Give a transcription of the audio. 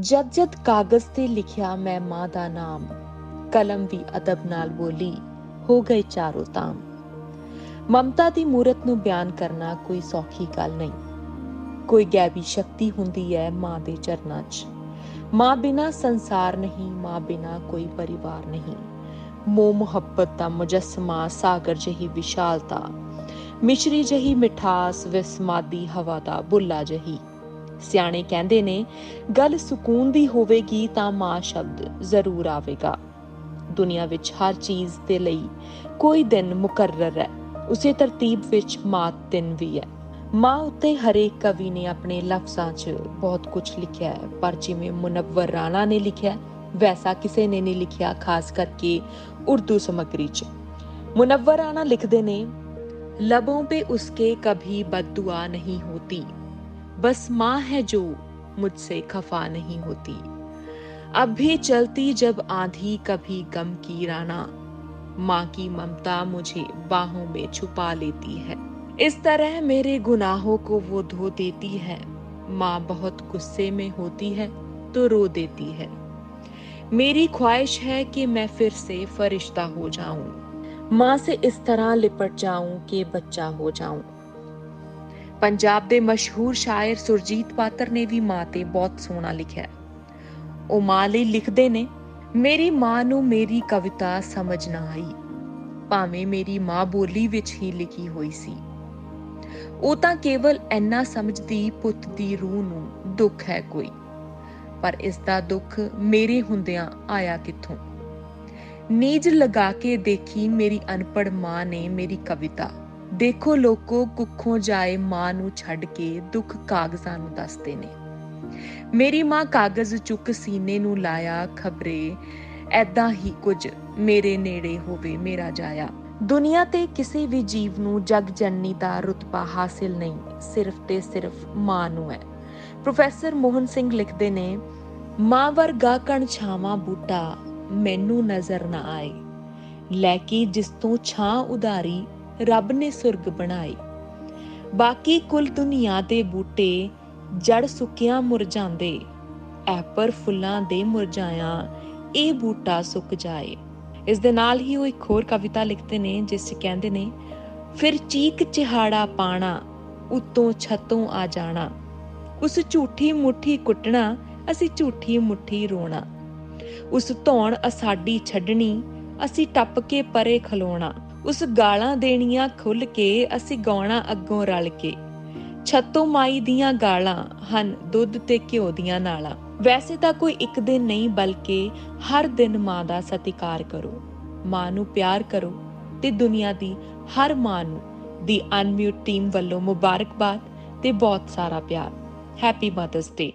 ਜਦ ਜਦ ਕਾਗਜ਼ ਤੇ ਲਿਖਿਆ ਮੈਂ ਮਾਂ ਦਾ ਨਾਮ, ਕਲਮ ਵੀ ਅਦਬ ਨਾਲ ਬੋਲੀ, ਹੋ ਗਏ ਚਾਰੋਂ ਤਾਮ। ਮਮਤਾ ਦੀ ਮੂਰਤ ਨੂੰ ਬਿਆਨ ਕਰਨਾ ਕੋਈ ਸੌਖੀ ਗੱਲ ਨਹੀਂ। ਕੋਈ ਗੈਬੀ ਸ਼ਕਤੀ ਹੁੰਦੀ ਹੈ ਮਾਂ ਦੇ ਚਰਨਾਂ 'ਚ। ਮਾਂ ਬਿਨਾ ਸੰਸਾਰ ਨਹੀਂ, ਮਾਂ ਬਿਨਾ ਕੋਈ ਪਰਿਵਾਰ ਨਹੀਂ। ਮੋਹ ਮੁਹੱਬਤ ਦਾ ਮੁਜਸਮਾ, ਸਾਗਰ ਜਹੀ ਵਿਸ਼ਾਲਤਾ। ਮਿਸ਼ਰੀ ਜਹੀ ਮਿਠਾਸ, ਵਿਸਮਾਦੀ ਹਵਾ ਦਾ ਬੁੱਲਾ ਜਹੀ। ਸਿਆਣੇ ਕਹਿੰਦੇ ਨੇ, ਗੱਲ ਸਕੂਨ ਦੀ ਹੋਵੇਗੀ ਤਾਂ ਮਾਂ ਸ਼ਬਦ ਜ਼ਰੂਰ ਆਵੇਗਾ। ਦੁਨੀਆ ਵਿੱਚ ਹਰ ਚੀਜ਼ ਦੇ ਲਈ ਕੋਈ ਦਿਨ ਮੁਕਰਰ ਹੈ। ਉਸੇ ਤਰਤੀਬ ਵਿੱਚ ਮਾਤ ਦਿਨ ਵੀ ਹੈ। ਮਾਂ ਉੱਤੇ ਹਰੇਕ ਕਵੀ ਨੇ ਆਪਣੇ ਲਫ਼ਜ਼ਾਂ 'ਚ ਬਹੁਤ ਕੁਝ ਲਿਖਿਆ ਹੈ। ਪਰ ਜਿਵੇਂ ਮੁਨਵਰ ਰਾਣਾ ਨੇ ਲਿਖਿਆ, ਵੈਸਾ ਕਿਸੇ ਨੇ ਨਹੀਂ ਲਿਖਿਆ, ਖਾਸ ਕਰਕੇ ਉਰਦੂ ਸਮਗਰੀ 'ਚ। ਮੁਨਵਰ ਰਾਣਾ ਲਿਖਦੇ ਨੇ, ਲਬੋਂ ਪੇ ਉਸਕੇ ਕਭੀ ਬਦਦੁਆ ਨਹੀਂ ਹੋਤੀ। बस माँ है जो मुझसे खफा नहीं होती। अब भी चलती जब आंधी, कभी गम की राना। माँ की ममता मुझे बाहों में छुपा लेती है। इस तरह मेरे गुनाहों को वो धो देती है। माँ बहुत गुस्से में होती है तो रो देती है। मेरी ख्वाहिश है कि मैं फिर से फरिश्ता हो जाऊँ। माँ से इस तरह लिपट जाऊँ कि बच्चा हो जाऊँ। ਪੰਜਾਬ ਦੇ ਮਸ਼ਹੂਰ ਸ਼ਾਇਰ ਸੁਰਜੀਤ ਪਾਤਰ ਨੇ ਵੀ ਮਾਂ ਤੇ ਬਹੁਤ ਸੋਹਣਾ ਲਿਖਿਆ ਉਹ ਮਾਂ ਲਈ ਲਿਖਦੇ ਨੇ, ਮੇਰੀ ਮਾਂ ਨੂੰ ਮੇਰੀ ਕਵਿਤਾ ਸਮਝ ਨਾ ਆਈ। ਭਾਵੇਂ ਮੇਰੀ ਮਾਂ ਬੋਲੀ ਵਿੱਚ ਹੀ ਲਿਖੀ ਹੋਈ ਸੀ। ਉਹ ਤਾਂ ਕੇਵਲ ਇੰਨਾ ਸਮਝਦੀ ਪੁੱਤ ਦੀ ਰੂਹ ਨੂੰ ਦੁੱਖ ਹੈ ਕੋਈ। ਪਰ ਇਸ ਦਾ ਦੁੱਖ ਮੇਰੇ ਹੁੰਦਿਆਂ ਆਇਆ ਕਿੱਥੋਂ? ਨੀਜ ਲਗਾ ਕੇ ਦੇਖੀ ਮੇਰੀ ਅਨਪੜ ਮਾਂ ਨੇ ਮੇਰੀ ਕਵਿਤਾ। ਦੇਖੋ ਲੋਕੋ ਕੁੱਖੋਂ ਜਾਏ ਮਾਂ ਨੂੰ ਛੱਡ ਕੇ ਦੁੱਖ ਕਾਗਜ਼ਾਂ ਨੂੰ ਦੱਸਦੇ ਨੇ। ਮੇਰੀ ਮਾਂ ਕਾਗਜ਼ ਚੁੱਕ ਸੀਨੇ ਨੂੰ ਲਾਇਆ, ਖਬਰੇ ਐਦਾਂ ਹੀ ਕੁਝ ਮੇਰੇ ਨੇੜੇ ਹੋਵੇ ਮੇਰਾ ਜਾਇਆ। ਦੁਨੀਆ ਤੇ ਕਿਸੇ ਵੀ ਜੀਵ ਨੂੰ ਜਗ ਜਨਨੀ ਦਾ ਰੁਤਬਾ ਹਾਸਿਲ ਨਹੀਂ, ਸਿਰਫ ਤੇ ਸਿਰਫ ਮਾਂ ਨੂੰ ਹੈ। ਪ੍ਰੋਫੈਸਰ ਮੋਹਨ ਸਿੰਘ ਲਿਖਦੇ ਨੇ, ਮਾਂ ਵਰਗਾ ਕਣ ਛਾਵਾਂ ਬੂਟਾ, ਮੈਨੂੰ ਨਜ਼ਰ ਨਾ ਆਏ। ਲੈ ਕੇ ਜਿਸ ਤੋਂ ਛਾਂ ਉਧਾਰੀ ਰੱਬ ਨੇ ਸੁਰਗ ਬਣਾਏ। ਬਾਕੀ ਕੁੱਲ ਦੁਨੀਆ ਦੇ ਬੂਟੇ ਜੜ ਸੁੱਕਿਆਂ ਮੁਰਝਾਂਦੇ ਐ ਪਰ ਫੁੱਲਾਂ ਦੇ ਮੁਰਝਾਇਆ ਇਹ ਬੂਟਾ ਸੁੱਕ ਜਾਏ। ਇਸ ਦੇ ਨਾਲ ਹੀ ਉਹ ਇੱਕ ਹੋਰ ਕਵਿਤਾ ਲਿਖਦੇ ਨੇ, ਜਿਸ 'ਚ ਕਹਿੰਦੇ ਨੇ, ਫਿਰ ਚੀਕ ਚਿਹਾੜਾ ਪਾਣਾ, ਉਤੋਂ ਛਤੋਂ ਆ ਜਾਣਾ। ਉਸ ਝੂਠੀ ਮੁੱਠੀ ਕੁੱਟਣਾ, ਅਸੀਂ ਝੂਠੀ ਮੁੱਠੀ ਰੋਣਾ। ਉਸ ਧੌਣ ਅਸਾਡੀ ਛੱਡਣੀ, ਅਸੀਂ ਟੱਪ ਕੇ ਪਰੇ ਖਲੋਣਾ। ਉਸ ਗਾਲਾਂ ਦੇਣੀਆਂ ਖੁੱਲ ਕੇ ਅਸੀਂ ਗਾਉਣਾ ਅੱਗੋਂ ਰਲ ਕੇ। ਛੱਤੋਂ ਮਾਈ ਦੀਆਂ ਗਾਲਾਂ ਹਨ ਦੁੱਧ ਤੇ ਘਿਓ ਦੀਆਂ ਨਾਲਾਂ। ਵੈਸੇ ਤਾਂ ਕੋਈ ਇੱਕ ਦਿਨ ਨਹੀਂ ਬਲਕਿ ਹਰ ਦਿਨ ਮਾਂ ਦਾ ਸਤਿਕਾਰ ਕਰੋ। ਮਾਂ ਨੂੰ ਪਿਆਰ ਕਰੋ ਤੇ ਦੁਨੀਆ ਦੀ ਹਰ ਮਾਂ ਨੂੰ ਦੀ ਅਨਮਿਊਟ ਟੀਮ ਵੱਲੋਂ ਮੁਬਾਰਕਬਾਦ ਤੇ ਬਹੁਤ ਸਾਰਾ ਪਿਆਰ। ਹੈਪੀ ਮਦਰਸ ਡੇ